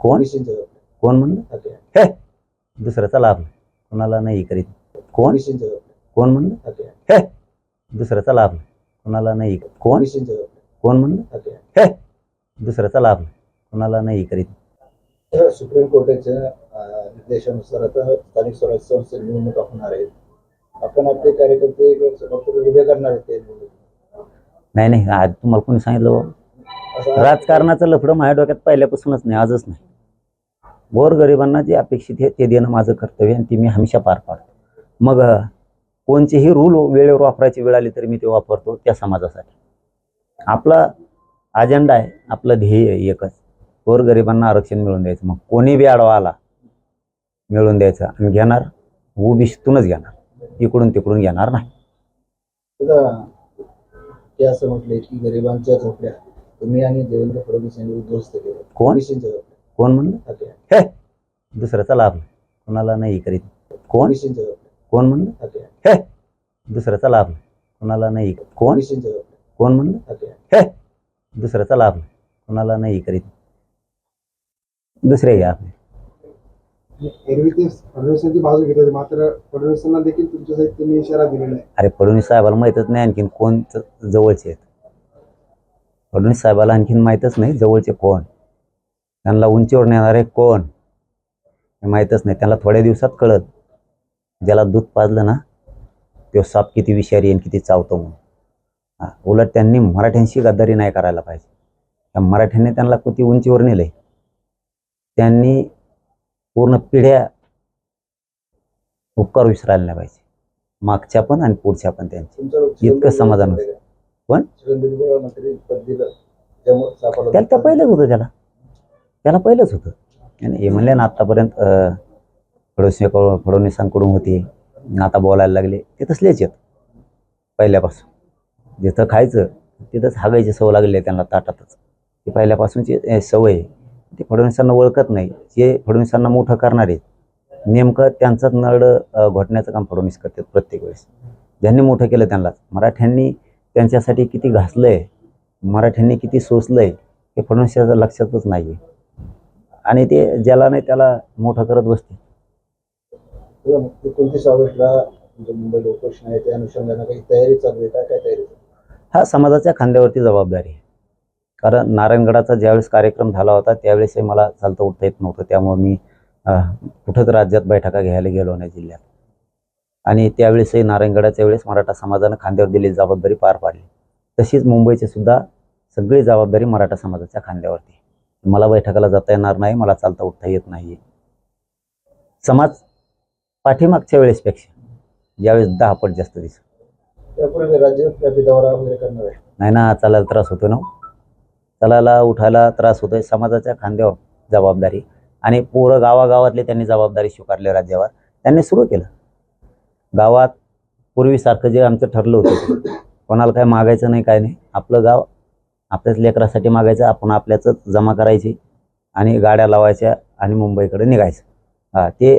कोण. कोण म्हणलं. हे दुसऱ्याचा लाभ कोणाला नाही करीत. कोण. कोण म्हणलं. हे दुसऱ्याचा लाभ कोणाला नाही कोण. कोण म्हणलं. हे दुसऱ्याचा लाभ कोणाला नाही करीत. सुप्रीम कोर्टाच्या निर्देशानुसार आता स्थानिक स्वराज्य संस्थे निवडणुका होणार आहेत आपण आपले कार्यकर्ते उभे करणार आहेत. नाही नाही आज तुम्हाला कोणी सांगितलं राजकारणाचं लफडं माझ्या डोक्यात पहिल्यापासूनच नाही आजच नाही. गोरगरिबांना जे अपेक्षित आहे ते देणं माझं कर्तव्य आणि ते मी हमेशा पार पाडतो. मग कोणतेही रूल वेळेवर वापरायची वेळ आली तरी मी ते वापरतो त्या समाजासाठी. आपला अजेंडा आहे आपलं ध्येय एकच. गोरगरिबांना आरक्षण मिळवून द्यायचं. मग कोणी बी आडवा आला मिळवून द्यायचं आणि घेणार ओबीसीतूनच घेणार. इकडून तिकडून घेणार नाही. ते असं म्हटलंय की गरिबांच्या झोपड्या तुम्ही आणि देवेंद्र फडणवीस यांनी उद्ध्वस्त केलं कोण? कोण म्हणलं. हे दुसऱ्याचा लाभ कोणाला नाही करीत. कोण. कोण म्हणलं. हे दुसऱ्याचा लाभ कोणाला नाही कोण. कोण म्हणलं. हे दुसऱ्याचा लाभ कोणाला नाही करीत. दुसरे घ्या आपले. एरवी ते फडणवीसांची बाजू घेत होते. मात्र फडणवीसांना देखील तुमच्यासाठी त्यांनी इशारा दिलेला आहे. अरे फडणवीस साहेबाला माहीतच नाही आणखीन कोण जवळचे आहेत. फडणवीस साहेबाला आणखीन माहीतच नाही जवळचे कोण. त्यांना उंचीवर नेणारे कोण? हे माहीतच नाही. त्यांना थोड्या दिवसात कळत. ज्याला दूध पाजलं ना तो साप किती विषारी आणि किती चावतो म्हणून. हा, उलट त्यांनी मराठ्यांशी गद्दारी नाही करायला पाहिजे. त्या मराठ्यांनी त्यांना किती उंचीवर नेलंय? त्यांनी पूर्ण पिढ्या उपकार विसरायला नाही पाहिजे. मागच्या पण आणि पुढच्या पण त्यांचे. इतकं समाधान त्यामुळे सापडलं त्याला तर पहिलंच होतं त्याला. त्याला पहिलंच होतं. आणि हे म्हणले ना आत्तापर्यंत फडणवीसांकडून फडणवीसांकडून होते. आता बोलायला लागले. ते तसलेच आहेत. पहिल्यापासून. जिथं खायचं तिथंच हागायची सवय लागलेली आहे त्यांना ताटातच. ती पहिल्यापासूनची सवय आहे. ते फडणवीसांना ओळखत नाही. जे फडणवीसांना मोठं करणार आहेत नेमकं त्यांचं नळ घोटण्याचं काम फडणवीस करतात प्रत्येक वेळेस. ज्यांनी मोठं केलं त्यांनाच. मराठ्यांनी त्यांच्यासाठी किती घासलं आहे मराठ्यांनी किती सोसलंय हे फडणवीसाच्या लक्षातच नाही आहे आणि ते ज्याला नाही त्याला मोठं करत बसते एकोणतीस ऑगस्टला मुंबईला उपोषण आहे त्या अनुषंगाने काही तयारी चालू आहे काय तयारी? हा समाजाच्या खांद्यावरती जबाबदारी आहे. कारण नारायणगडाचा ज्यावेळेस कार्यक्रम झाला होता त्यावेळेसही मला चालता उठता येत नव्हतं. त्यामुळे मी कुठंच राज्यात बैठका घ्यायला गेलो नाही जिल्ह्यात. आणि त्यावेळेसही नारायणगडाच्या वेळेस मराठा समाजानं खांद्यावर दिलेली जबाबदारी पार पाडली. तशीच मुंबईची सुद्धा सगळी जबाबदारी मराठा समाजाच्या खांद्यावरती. मला बैठकाला जाता येणार नाही मला चालता उठता येत नाही समाज पाठीमागच्या वेळेसपेक्षा यावेळेस दहा पट जास्त दिसत. त्यापूर्वी राज्यव्यापी दौरा वगैरे करणार आहे. नाही ना चालायला त्रास होतो ना चालायला उठायला त्रास होतोय. समाजाच्या खांद्यावर जबाबदारी आणि पोरं गावागावातले त्यांनी जबाबदारी स्वीकारली राज्यावर. त्यांनी सुरू केलं. गावात पूर्वीसारखं जे आमचं ठरलं होतं कोणाला काय मागायचं नाही काय नाही. आपलं गाव आपल्याच लेकरासाठी मागायचं आपण आपल्याच जमा करायची आणि गाड्या लावायच्या आणि मुंबईकडे निघायचं. हा ते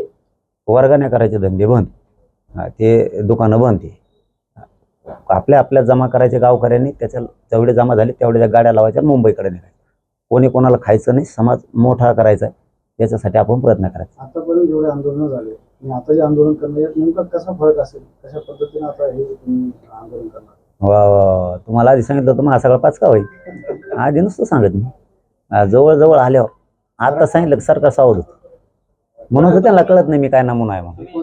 वर्गाने करायचे धंदे बंद. हा ते दुकानं बंद ते. आपल्या आपल्या जमा करायचे गावकऱ्यांनी त्याच्या जेवढे जमा झाले तेवढ्या गाड्या लावायच्या मुंबईकडे निघायचं. कोणी कोणाला खायचं नाही समाज मोठा करायचा आहे त्याच्यासाठी आपण प्रयत्न करायचा. आतापर्यंत जेवढे आंदोलन झाले आता जे आंदोलन करणार नेमका कसा फरक असेल? कशा पद्धतीने आता हे आंदोलन करणार? वा वा तुम्हाला आधी सांगितलं होतं मला सगळं पाच का होईल. आधी नुसतं सांगत मी. जवळजवळ आल्यावर. आता सांगितलं की सरकार सावध होतं. म्हणून त्यांना कळत नाही मी काय नमुना आहे म्हणून.